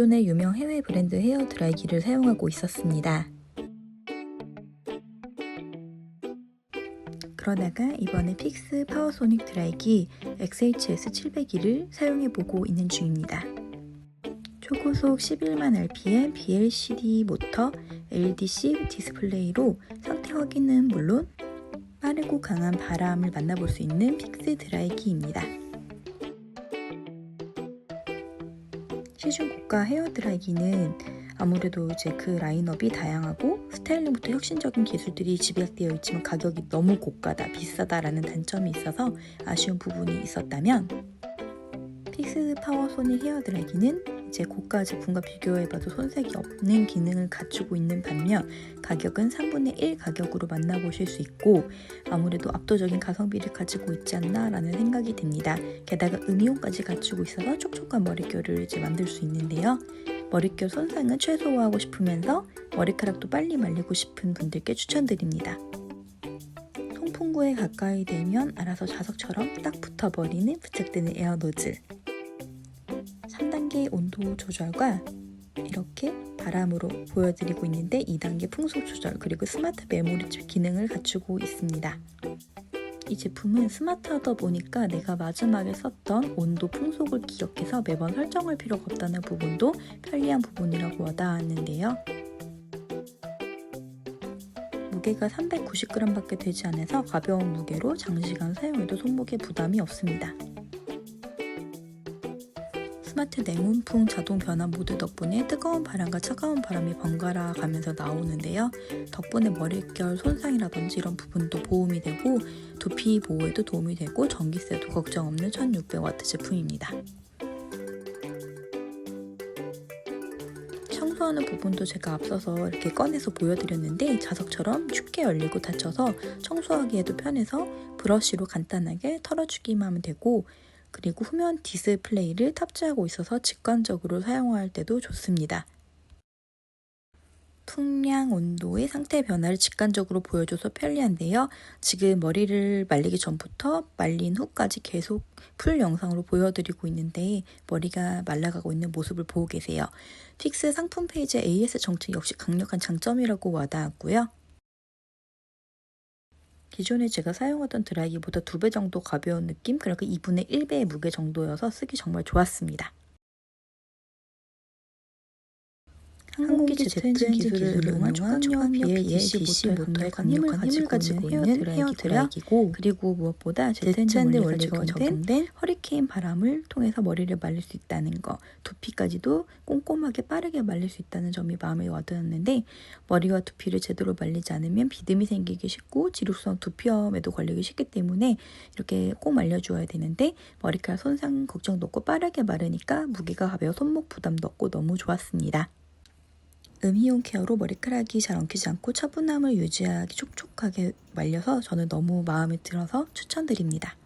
기존의 유명 해외 브랜드 헤어 드라이기를 사용하고 있었습니다. 그러다가 이번에 픽스 파워소닉 드라이기 XHS 700기를 사용해보고 있는 중입니다. 초고속 11만 RPM BLCD 모터 LDC 디스플레이로 상태 확인은 물론 빠르고 강한 바람을 만나볼 수 있는 픽스 드라이기입니다. 시중 고가 헤어 드라이기는 아무래도 이제 그 라인업이 다양하고 스타일링부터 혁신적인 기술들이 집약되어 있지만 가격이 너무 고가다, 비싸다라는 단점이 있어서 아쉬운 부분이 있었다면 픽스 파워소닉 헤어 드라이기는 이제 고가 제품과 비교해봐도 손색이 없는 기능을 갖추고 있는 반면 가격은 3분의 1 가격으로 만나보실 수 있고 아무래도 압도적인 가성비를 가지고 있지 않나라는 생각이 듭니다. 게다가 음이온까지 갖추고 있어서 촉촉한 머릿결을 이제 만들 수 있는데요. 머릿결 손상은 최소화하고 싶으면서 머리카락도 빨리 말리고 싶은 분들께 추천드립니다. 송풍구에 가까이 되면 알아서 자석처럼 딱 붙어버리는 부착되는 에어 노즐 3단계 온도 조절과 이렇게 바람으로 보여드리고 있는데 2단계 풍속 조절 그리고 스마트 메모리 칩 기능을 갖추고 있습니다. 이 제품은 스마트하다 보니까 내가 마지막에 썼던 온도 풍속을 기억해서 매번 설정할 필요가 없다는 부분도 편리한 부분이라고 와닿았는데요. 무게가 390g밖에 되지 않아서 가벼운 무게로 장시간 사용해도 손목에 부담이 없습니다. 스마트 냉온풍 자동 변환 모드 덕분에 뜨거운 바람과 차가운 바람이 번갈아 가면서 나오는데요. 덕분에 머릿결 손상이라든지 이런 부분도 보험이 되고 두피 보호에도 도움이 되고 전기세도 걱정 없는 1600W 제품입니다. 청소하는 부분도 제가 앞서서 이렇게 꺼내서 보여드렸는데 자석처럼 쉽게 열리고 닫혀서 청소하기에도 편해서 브러쉬로 간단하게 털어주기만 하면 되고 그리고 후면 디스플레이를 탑재하고 있어서 직관적으로 사용할 때도 좋습니다. 풍량 온도의 상태 변화를 직관적으로 보여줘서 편리한데요. 지금 머리를 말리기 전부터 말린 후까지 계속 풀 영상으로 보여드리고 있는데 머리가 말라가고 있는 모습을 보고 계세요. 픽스 상품 페이지의 AS 정책 역시 강력한 장점이라고 와닿았고요. 기존에 제가 사용하던 드라이기보다 두 배 정도 가벼운 느낌? 그러니까 2분의 1배의 무게 정도여서 쓰기 정말 좋았습니다. 항공기 제트 엔진 기술을 이용한 초강력한 BLDC 모터의 강력한 힘을 가지고 있는 헤어 드라이기고 그리고 무엇보다 제트 엔진 원리가 적용된 허리케인 바람을 통해서 머리를 말릴 수 있다는 거 두피까지도 꼼꼼하게 빠르게 말릴 수 있다는 점이 마음에 와닿았는데 머리와 두피를 제대로 말리지 않으면 비듬이 생기기 쉽고 지루성 두피염에도 걸리기 쉽기 때문에 이렇게 꼭 말려주어야 되는데 머리카락 손상 걱정도 없고 빠르게 마르니까 무게가 가벼워 손목 부담도 없고 너무 좋았습니다. 음이온 케어로 머리카락이 잘 엉키지 않고 차분함을 유지하기 촉촉하게 말려서 저는 너무 마음에 들어서 추천드립니다.